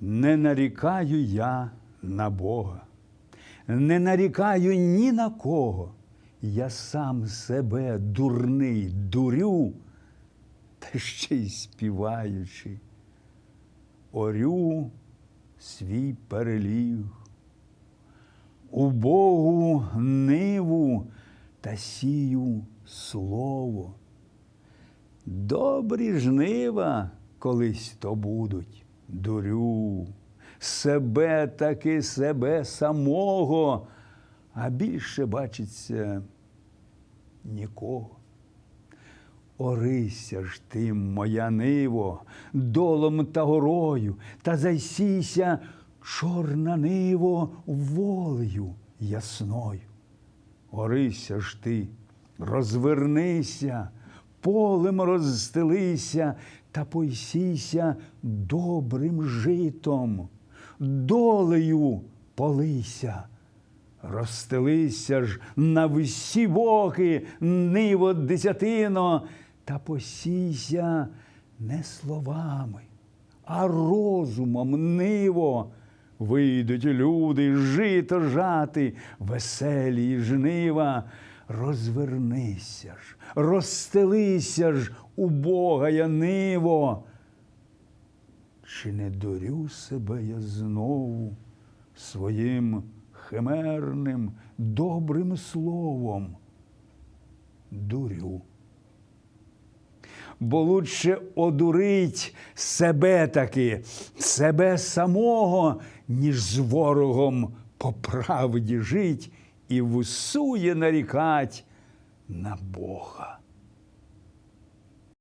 Не нарікаю я на Бога, не нарікаю ні на кого. Я сам себе дурний дурю, та ще й співаючи. Орю свій переліг, у Богу ниву та сію слово. Добрі жнива колись то будуть, дурю, себе таки себе самого, а більше бачиться нікого. Орися ж ти, моя ниво, долом та горою, та зайсіся чорна ниво волею ясною. Орися ж ти, розвернися, полем розстелися та пойсіся добрим житом, долею полися. Розстелися ж на всі боки, ниво десятино, та посійся не словами, а розумом ниво. Вийдуть люди жито жати, веселі жнива. Розвернися ж, розстелися ж, у Бога я ниво. Чи не дурю себе я знову своїм химерним добрим словом? Дурю. Бо лучше одурить себе таки, себе самого, ніж з ворогом по правді жить і вусує нарікать на Бога.